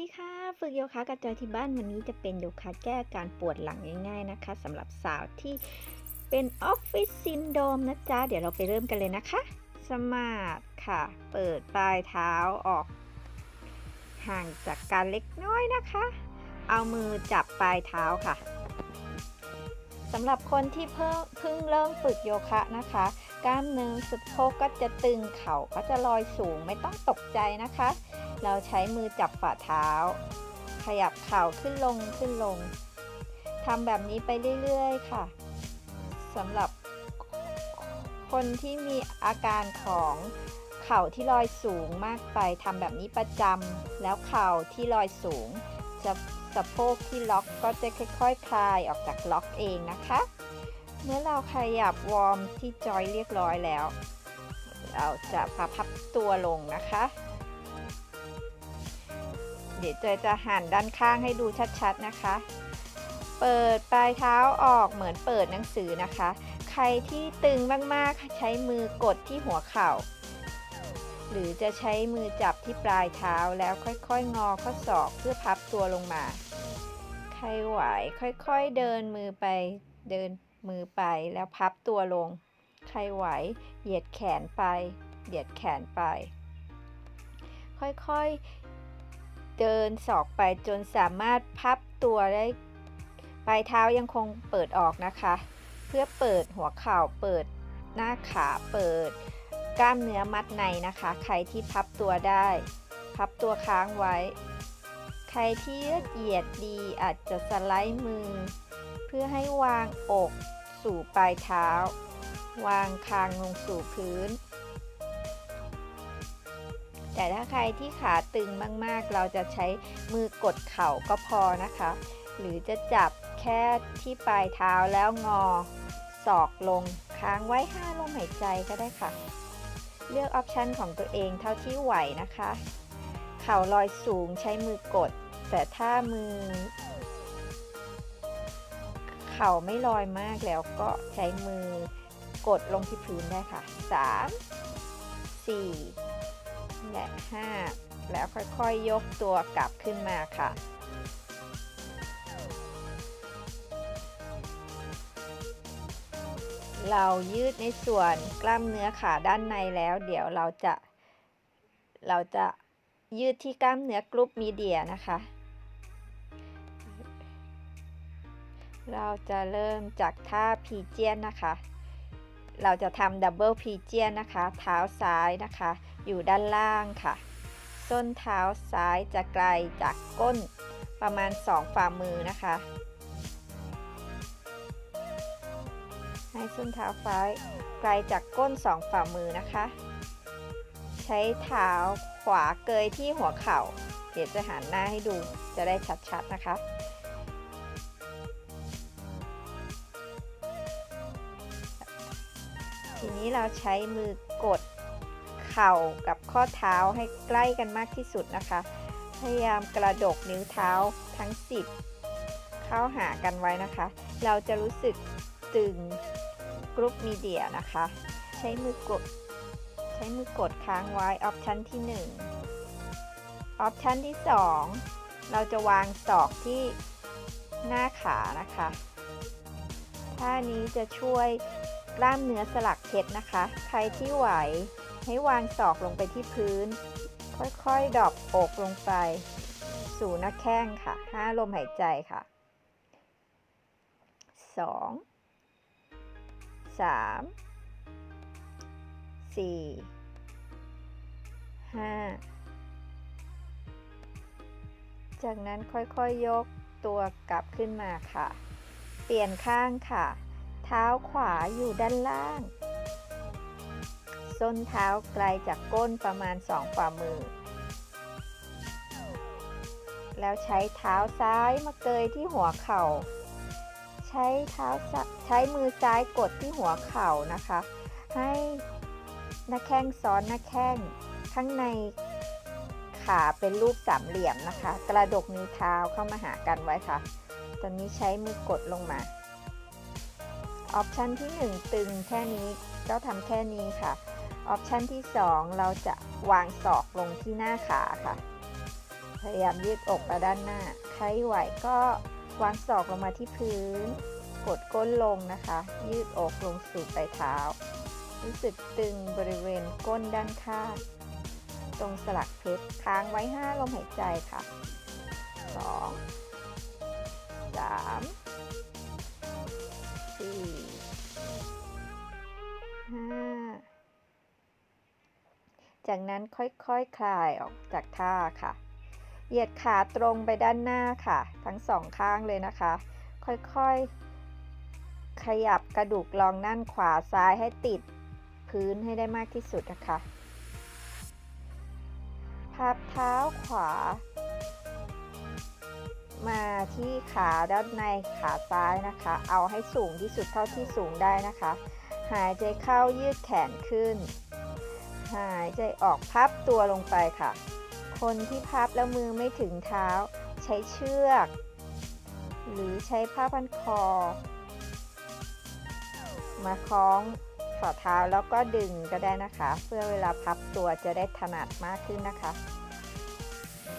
ดีค่ะ ฝึกโยคะกับจอยที่บ้านวันนี้จะเป็นโยคะแก้อาการปวดหลังง่ายๆนะคะสำหรับสาวที่เป็นออฟฟิศซินโดมนะจ๊ะ เดี๋ยวเราไปเริ่มกันเลยนะคะ สมาธิค่ะ เปิดปลายเท้าออก ห่างจากการเล็กน้อยนะคะ เอามือจับปลายเท้าค่ะสำหรับคนที่เพิ่งเพิ่งเริ่มฝึกโยคะนะคะ กล้ามเนื้อสะโพกก็จะตึงเข่าก็จะลอยสูงไม่ต้องตกใจนะคะ เราใช้มือจับฝ่าเท้า ขยับเข่าขึ้นลงขึ้นลงทำแบบนี้ไปเรื่อยๆค่ะสำหรับคนที่มีอาการของเข่าที่ลอยสูงมากไปทำแบบนี้ประจำแล้วเข่าที่ลอยสูงจะสะโพกที่ล็อกก็จะค่อยๆคคลายออกจากล็อกเองนะคะ เมื่อเราขยับวอร์มที่จอยเรียบร้อยแล้ว เราจะพับตัวลงนะคะ เดี๋ยวจอยจะหั่นด้านข้างให้ดูชัดๆนะคะ เปิดปลายเท้าออกเหมือนเปิดหนังสือนะคะ ใครที่ตึงมากๆใช้มือกดที่หัวเข่า หรือจะใช้มือจับที่ปลายเท้าแล้วค่อยๆ งอข้อศอกเพื่อพับตัวลงมา ใครไหวค่อยๆเดินมือไปเดินมือไปแล้วพับตัวลง ใครไหวเหยียดแขนไป เหยียดแขนไป ค่อยๆ เดินศอกไปจนสามารถพับตัวได้ปลายเท้ายังคงเปิดออกนะคะ เพื่อเปิดหัวเข่าเปิดหน้าขาเปิด กล้ามเนื้อมัดในนะคะ ใครที่พับตัวได้ พับตัวค้างไว้ ใครที่เหยียดดีอาจจะสไลด์มือ เพื่อให้วางอกสู่ปลายเท้า วางคางลงสู่พื้น แต่ถ้าใครที่ขาตึงมากๆ เราจะใช้มือกดเข่าก็พอนะคะ หรือจะจับแค่ที่ปลายเท้าแล้วงอศอกลงค้างไว้5ลมหายใจก็ได้ค่ะ เลือกออปชันของตัวเองเท่าที่ไหวนะคะ เข่าลอยสูงใช้มือกด แต่ถ้ามือ เข่าไม่ลอยมากแล้วก็ใช้มือกดลงที่พื้นได้ค่ะ 3 4 และ 5 แล้วค่อยๆยยกตัวกลับขึ้นมาค่ะ เรายืดในส่วนกล้ามเนื้อขาด้านในแล้ว เดี๋ยวเราจะ เราจะยืดที่กล้ามเนื้อกรุ๊ปมีเดียนะคะ เราจะเริ่มจากท่าพีเจียนนะคะ เราจะทำดับเบิลพีเจียนนะคะ เท้าซ้ายนะคะ อยู่ด้านล่างค่ะ ส้นเท้าซ้ายจะไกลจากก้นประมาณ 2 ฝ่ามือนะคะ ให้ส้นเท้าซ้ายไกลจากก้น 2 ฝ่ามือนะคะ ใช้เท้าขวาเกยที่หัวเข่า เดี๋ยวจะหันหน้าให้ดูจะได้ชัดๆนะคะทีนี้เราใช้มือกด เข่ากับข้อเท้าให้ใกล้กันมากที่สุดนะคะ พยายามกระดกนิ้วเท้าทั้ง 10 เข้าหากันไว้นะคะ เราจะรู้สึกตึงกรุ๊ปมีเดียนะคะ ใช้มือกด ใช้มือกดค้างไว้ออปชันที่1ออปชันที่ 2 เราจะวางศอกที่หน้าขานะคะท่านี้จะช่วยกล้ามเนื้อสลักเพชรนะคะ ใครที่ไหว ให้วางศอกลงไปที่พื้น ค่อยๆ ดรอปอกลงไป สู่หน้าแข้งค่ะ 5 ลมหายใจค่ะ 2 3 4 5 จากนั้นค่อยๆยยกตัวกลับขึ้นมาค่ะ เปลี่ยนข้างค่ะ เท้าขวาอยู่ด้านล่าง ส้นเท้าไกลจากก้นประมาณ 2 ฝ่ามือ แล้วใช้เท้าซ้ายมาเกยที่หัวเข่า ใช้เท้าใช้มือซ้ายกดที่หัวเข่านะคะ ให้หน้าแข้งซ้อนหน้าแข้งข้างในขาเป็นรูปสามเหลี่ยมนะคะ กระดกนิ้วเท้าเข้ามาหากันไว้ค่ะ ตอนนี้ใช้มือกดลงมาออปชันที่ 1 ตึงแค่นี้ก็ทำแค่นี้ค่ะ ออปชันที่ 2 เราจะวางศอกลงที่หน้าขาค่ะ พยายามยืดอกไปด้านหน้า ใครไหวก็วางศอกลงมาที่พื้น กดก้นลงนะคะ ยืดอกลงสู่ปลายเท้า รู้สึกตึงบริเวณก้นด้านข้างตรงสลักเพชรค้างไว้ 5 ลมหายใจค่ะ 2 3 4 5 จากนั้นค่อยๆคคลายออกจากท่าค่ะ เหยียดขาตรงไปด้านหน้าค่ะ ทั้งสองข้างเลยนะคะ ค่อยๆ ขยับกระดูกรองนั่นขวาซ้ายให้ติดพื้นให้ได้มากที่สุดนะคะ พับเท้าขวา มาที่ขาด้านในขาซ้ายนะคะ เอาให้สูงที่สุดเท่าที่สูงได้นะคะ หายใจเข้ายืดแขนขึ้น หายใจออกพับตัวลงไปค่ะ คนที่พับแล้วมือไม่ถึงเท้า ใช้เชือก หรือใช้ผ้าพันคอ มาคล้องฝ่าเท้าแล้วก็ดึงก็ได้นะคะ เพื่อเวลาพับตัวจะได้ถนัดมากขึ้นนะคะ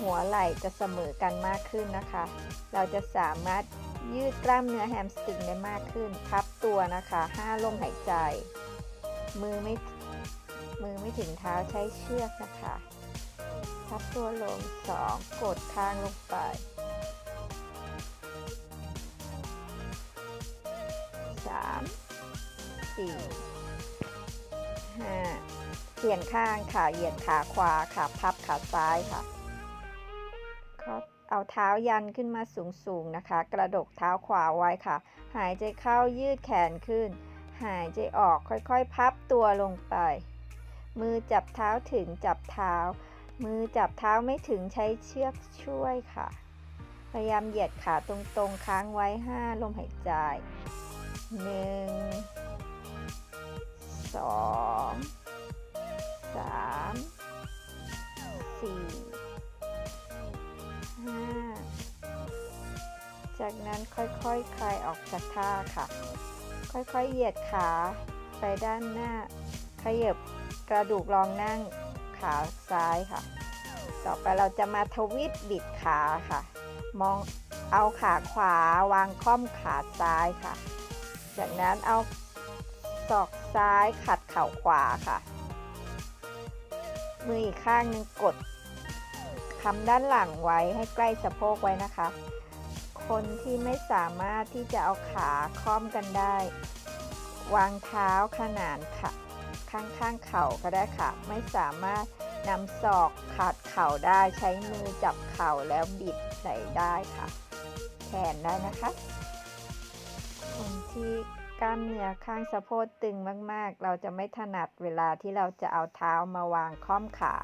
หัวไหล่จะเสมอกันมากขึ้นนะคะ เราจะสามารถยืดกล้ามเนื้อแฮมสตริงได้มากขึ้น พับตัวนะคะ 5 ลมหายใจ มือไม่ มือไม่ถึงเท้าใช้เชือกนะคะพับตัวลง 2 กดคางลงไป 3 4 5เปลี่ยนข้างค่ะ เหยียดขาขวาค่ะ พับขาซ้ายค่ะ เอาเท้ายันขึ้นมาสูงๆนะคะ กระดกเท้าขวาไว้ค่ะ หายใจเข้ายืดแขนขึ้น หายใจออกค่อยๆ พับตัวลงไป มือจับเท้าถึงจับเท้า มือจับเท้าไม่ถึงใช้เชือกช่วยค่ะ พยายามเหยียดขาตรงๆ ค้างไว้ 5 ลมหายใจ 1 2 3 4 5จากนั้นค่อยๆคคลายออกจากท่าค่ะ ค่อยๆ เหยียดขาไปด้านหน้า ขยับ กระดูกรองนั่งขาซ้ายค่ะ ต่อไปเราจะมาทวิตบิดขาค่ะ มองเอาขาขวาวางค่อมขาซ้ายค่ะ จากนั้นเอาศอกซ้ายขัดเข่าขวาค่ะ มืออีกข้างหนึ่งกดคำด้านหลังไว้ให้ใกล้สะโพกไว้นะคะ คนที่ไม่สามารถที่จะเอาขาค่อมกันได้ วางเท้าขนานค่ะ ข้างๆเข่าก็ได้ค่ะ ไม่สามารถนำศอกขาดเข่าได้ใช้มือจับเข่าแล้วบิดใส่ได้ค่ะแขนได้นะคะคนที่กล้ามเนื้อข้างสะโพกตึงมากๆ เราจะไม่ถนัดเวลาที่เราจะเอาเท้ามาวางค่อมขา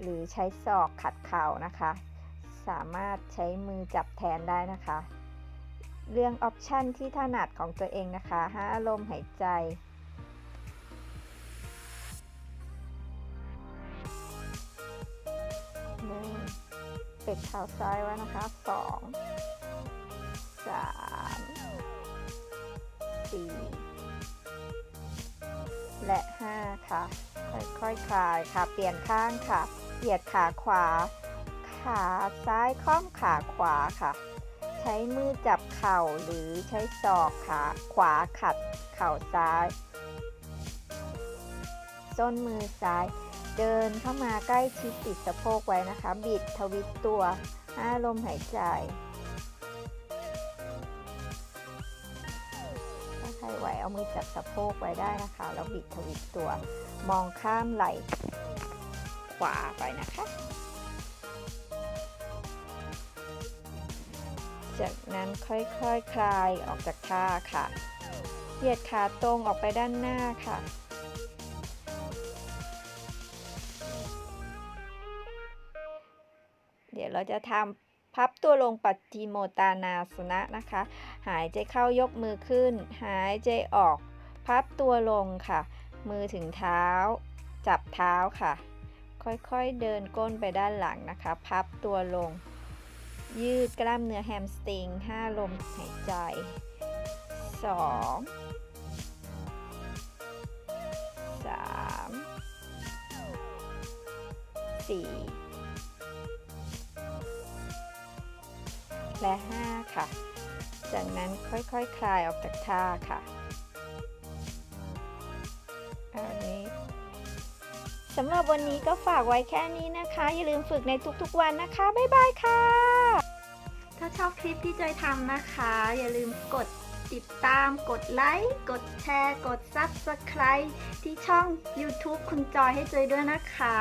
หรือใช้ศอกขัดเข่านะคะ สามารถใช้มือจับแทนได้นะคะ เรื่องออปชันที่ถนัดของตัวเองนะคะห้าอารมณ์หายใจ เป็ดเท้าซ้ายไว้นะคะสองสามสี่และห้าค่ะ ค่อยๆคคลายค่ะ เปลี่ยนข้างค่ะ เหยียดขาขวา ขาซ้ายค้อมขาขวาค่ะ ใช้มือจับเข่าหรือใช้ศอกขาขวาขัดเข่าซ้าย ส้นมือซ้าย เดินเข้ามาใกล้ชิดติดสะโพกไว้นะคะ บิดทวิตตัวห้าลมหายใจถ้าใครไหวเอามือจับสะโพกไว้ได้นะคะ แล้วบิดทวิตตัว มองข้ามไหล่ขวาไปนะคะ จากนั้นค่อยๆคคลายออกจากท่าค่ะ เหยียดขาตรงออกไปด้านหน้าค่ะ เดี๋ยวเราจะทำพับตัวลงปัจจิโมตานาสนะนะคะ หายใจเข้ายกมือขึ้น หายใจออก พับตัวลงค่ะ มือถึงเท้า จับเท้าค่ะ ค่อยๆเดินก้นไปด้านหลังนะคะ พับตัวลง ยืดกล้ามเนื้อแฮมสตริง 5 ลมหายใจ 2 3 4 แลห้าค่ะ จากนั้นค่อยๆคคลายออกจากท่าค่ะอันนี้สำหรับวันนี้ก็ฝากไว้แค่นี้นะคะ อย่าลืมฝึกในทุกๆวันนะคะ บ๊ายบายค่ะ ถ้าชอบคลิปที่จอยทำนะคะ อย่าลืมกดติดตาม กดไลค์ กดแชร์ กด Subscribe ที่ช่อง YouTube คุณจอยให้จอยด้วยนะคะ